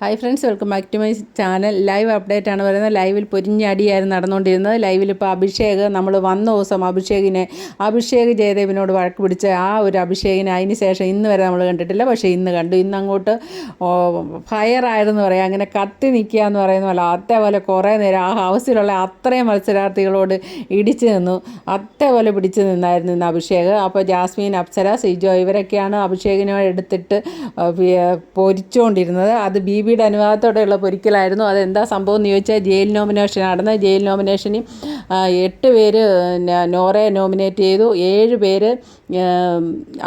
Hi friends welcome back to my channel live update ആണ് പറയുന്നത്. ലൈവിൽ പൊരിഞ്ഞടിയായിരുന്നു നടന്നുകൊണ്ടിരുന്നത്. ലൈവിൽ ഇപ്പോൾ അഭിഷേക് നമ്മൾ വന്ന ദിവസം അഭിഷേകിനെ അഭിഷേക് ജയദേവിനോട് വഴക്ക് പിടിച്ച ആ ഒരു അഭിഷേകിനെ അതിന് ശേഷം ഇന്ന് വരെ നമ്മൾ കണ്ടിട്ടില്ല. പക്ഷേ ഇന്ന് കണ്ടു. ഇന്ന് അങ്ങോട്ട് ഫയർ ആയിരുന്നു പറയാം. അങ്ങനെ കത്തി നിൽക്കുക എന്ന് പറയുന്ന പോലെ അതേപോലെ കുറേ നേരം ആ ഹൗസിലുള്ള അത്രയും മത്സരാർത്ഥികളോട് ഇടിച്ചു നിന്നു. അതേപോലെ പിടിച്ചു നിന്നായിരുന്നു ഇന്ന് അഭിഷേക്. അപ്പോൾ ജാസ്മീൻ അപ്സര സിജോ ഇവരൊക്കെയാണ് അഭിഷേകിനെ എടുത്തിട്ട് പൊരിച്ചുകൊണ്ടിരുന്നത് അത് ബി ബിയുടെ അനുവാദത്തോടെയുള്ള പൊരിക്കലായിരുന്നു. അതെന്താ സംഭവം എന്ന് ചോദിച്ചാൽ ജയിൽ നോമിനേഷൻ നടന്ന ജയിൽ നോമിനേഷനിൽ എട്ട് പേര് നോറയെ നോമിനേറ്റ് ചെയ്തു. ഏഴ് പേര്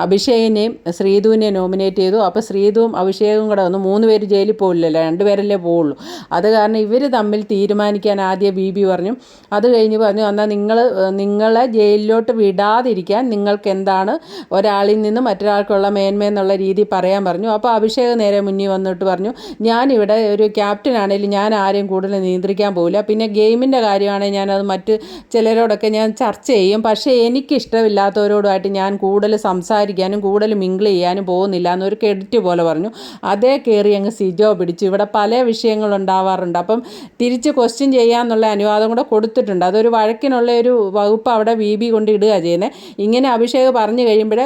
അഭിഷേകിനെയും ശ്രീധുവിനെ നോമിനേറ്റ് ചെയ്തു. അപ്പോൾ ശ്രീധുവും അഭിഷേകും കൂടെ വന്നു. മൂന്ന് പേര് ജയിലിൽ പോകില്ലല്ലോ രണ്ട് പേരല്ലേ പോവുള്ളൂ. അത് കാരണം ഇവർ തമ്മിൽ തീരുമാനിക്കാൻ ആദ്യം ബി ബി പറഞ്ഞു. അത് കഴിഞ്ഞ് പറഞ്ഞു എന്നാൽ നിങ്ങൾ നിങ്ങളെ ജയിലിലോട്ട് വിടാതിരിക്കാൻ നിങ്ങൾക്ക് എന്താണ് ഒരാളിൽ നിന്ന് മറ്റൊരാൾക്കുള്ള മേന്മയെന്നുള്ള രീതി പറയാൻ പറഞ്ഞു. അപ്പോൾ അഭിഷേക് നേരെ മുന്നിൽ വന്നിട്ട് പറഞ്ഞു ഞാനിവിടെ ഒരു ക്യാപ്റ്റൻ ആണെങ്കിലും ഞാൻ ആരെയും കൂടുതൽ നിയന്ത്രിക്കാൻ പോകില്ല പിന്നെ ഗെയിമിന്റെ കാര്യമാണെങ്കിൽ ഞാനത് മറ്റ് ചിലരോടൊക്കെ ഞാൻ ചർച്ച ചെയ്യും. പക്ഷേ എനിക്കിഷ്ടമില്ലാത്തവരോടുമായിട്ട് ഞാൻ കൂടുതൽ സംസാരിക്കാനും കൂടുതൽ മിങ്കിൾ ചെയ്യാനും പോകുന്നില്ല എന്നൊരു ക്രെഡിറ്റ് പോലെ പറഞ്ഞു. അതേ കയറി അങ്ങ് സിജോ പിടിച്ചു. ഇവിടെ പല വിഷയങ്ങളുണ്ടാവാറുണ്ട് അപ്പം തിരിച്ച് ക്വസ്റ്റ്യൻ ചെയ്യാമെന്നുള്ള അനുവാദം കൂടെ കൊടുത്തിട്ടുണ്ട്. അതൊരു വഴക്കിനുള്ള ഒരു വകുപ്പ് അവിടെ വി ബി കൊണ്ട് ഇടുക ചെയ്യുന്നത് ഇങ്ങനെ അഭിഷേക് പറഞ്ഞു കഴിയുമ്പോൾ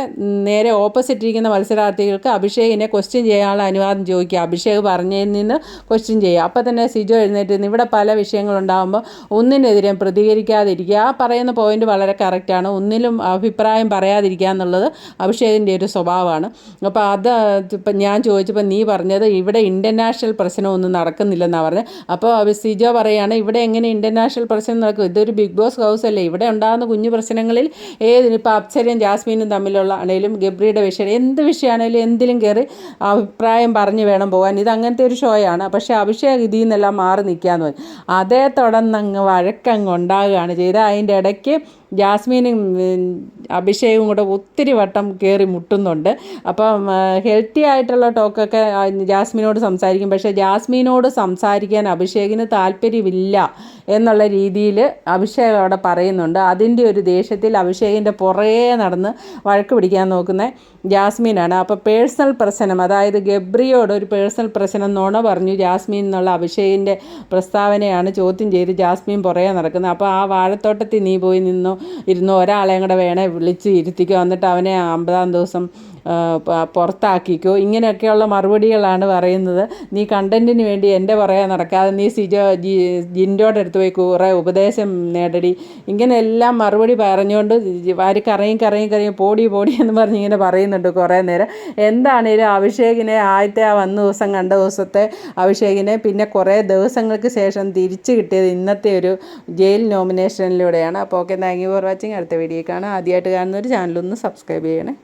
നേരെ ഓപ്പോസിറ്റ് ഇരിക്കുന്ന മത്സരാർത്ഥികൾക്ക് അഭിഷേകിനെ ക്വസ്റ്റ്യൻ ചെയ്യാനുള്ള അനുവാദം ചോദിക്കുക. അഭിഷേക് പറഞ്ഞതിൽ നിന്ന് ക്വസ്റ്റ്യൻ ചെയ്യുക. അപ്പോൾ തന്നെ സിജോ എഴുന്നേറ്റ് ഇവിടെ പല വിഷയങ്ങളുണ്ടാകുമ്പോൾ ഒന്നിനെതിരെ പ്രതികരിക്കാതിരിക്കുക. ആ പറയുന്ന പോയിന്റ് വളരെ കറക്റ്റാണ് ഒന്നിലും അഭിപ്രായം പറയാതിരിക്കുക എന്നുള്ളത് അഭിഷേകിന്റെ ഒരു സ്വഭാവമാണ്. അപ്പോൾ അത് ഇപ്പം ഞാൻ ചോദിച്ചപ്പോൾ നീ പറഞ്ഞത് ഇവിടെ ഇന്റർനാഷണൽ പ്രശ്നമൊന്നും നടക്കുന്നില്ലെന്നാണ് പറഞ്ഞത് അപ്പോൾ സിജോ പറയുകയാണ് ഇവിടെ എങ്ങനെ ഇന്റർനാഷണൽ പ്രശ്നം നടക്കും? ഇതൊരു ബിഗ് ബോസ് ഹൗസ് അല്ലേ? ഇവിടെ ഉണ്ടാകുന്ന കുഞ്ഞു പ്രശ്നങ്ങളിൽ ഏതിന് ഇപ്പോൾ അപ്സരയും ജാസ്മീനും തമ്മിലുള്ള ആണെങ്കിലും ഗബ്രിയുടെ വിഷയം എന്ത് വിഷയമാണെങ്കിലും എന്തിലും കയറി അഭിപ്രായം പറഞ്ഞു വേണം പോകാൻ. ഇത് അങ്ങനത്തെ ഒരു ഷോയാണ്. പക്ഷേ അഭിഷേക് ഇതിൽ നിന്നെല്ലാം മാറി നിൽക്കാന്ന് പറഞ്ഞു. അതേ തുടർന്നങ്ങ് വഴക്കങ്ങ് ഉണ്ടാകുകയാണ് ചെയ്തത്. അതിന്റെ ഇടയ്ക്ക് ജാസ്മീനും അഭിഷേകും കൂടെ ഒത്തിരി വട്ടം കയറി മുട്ടുന്നുണ്ട്. അപ്പം ഹെൽത്തി ആയിട്ടുള്ള ടോക്കൊക്കെ ജാസ്മിനോട് സംസാരിക്കും. പക്ഷേ ജാസ്മിനോട് സംസാരിക്കാൻ അഭിഷേകിന് താല്പര്യമില്ല എന്നുള്ള രീതിയിൽ അഭിഷേക് അവിടെ പറയുന്നുണ്ട്. അതിന്റെ ഒരു ദേഷ്യത്തിൽ അഭിഷേകിന്റെ പുറകെ നടന്ന് വഴക്ക് പിടിക്കാൻ നോക്കുന്ന ജാസ്മീനാണ്. അപ്പോൾ പേഴ്സണൽ പ്രശ്നം അതായത് ഗബ്രിയോട് ഒരു പേഴ്സണൽ പ്രശ്നം നോണ പറഞ്ഞു ജാസ്മീൻ എന്നുള്ള അഭിഷേകിന്റെ പ്രസ്താവനയാണ് ചോദ്യം ചെയ്ത് ജാസ്മീൻ പുറകെ നടക്കുന്നത്. അപ്പോൾ ആ വാഴത്തോട്ടത്തിൽ നീ പോയി നിന്നു? ഇരുന്നു ഒരാളെയും കൂടെ വേണേൽ വിളിച്ച് ഇരുത്തിക്കോ. എന്നിട്ട് അവനെ അമ്പതാം ദിവസം പുറത്താക്കിക്കോ. ഇങ്ങനെയൊക്കെയുള്ള മറുപടികളാണ് പറയുന്നത്. നീ കണ്ടന്റിന് വേണ്ടി എന്റെ പറയാൻ നടക്കാതെ നീ സിജോ ജി ജിൻഡോടെ അടുത്ത് പോയി കുറേ ഉപദേശം നേടടി. ഇങ്ങനെയെല്ലാം മറുപടി പറഞ്ഞുകൊണ്ട് വാരി കറയും കറയും കറയും പോടി പോടി എന്ന് പറഞ്ഞ് ഇങ്ങനെ പറയുന്നുണ്ട് കുറേ നേരം. എന്താണേലും അഭിഷേകിനെ ആദ്യത്തെ ആ വന്ന ദിവസം കണ്ട ദിവസത്തെ അഭിഷേകിനെ പിന്നെ കുറേ ദിവസങ്ങൾക്ക് ശേഷം തിരിച്ചു കിട്ടിയത് ഇന്നത്തെ ഒരു ജയിൽ നോമിനേഷനിലൂടെയാണ്. അപ്പോൾ okay thank you. For watching അടുത്ത വീഡിയോ കാണാം. ആദ്യമായിട്ട് കാണുന്ന ഒരു ചാനലൊന്ന് സബ്സ്ക്രൈബ് ചെയ്യണേ.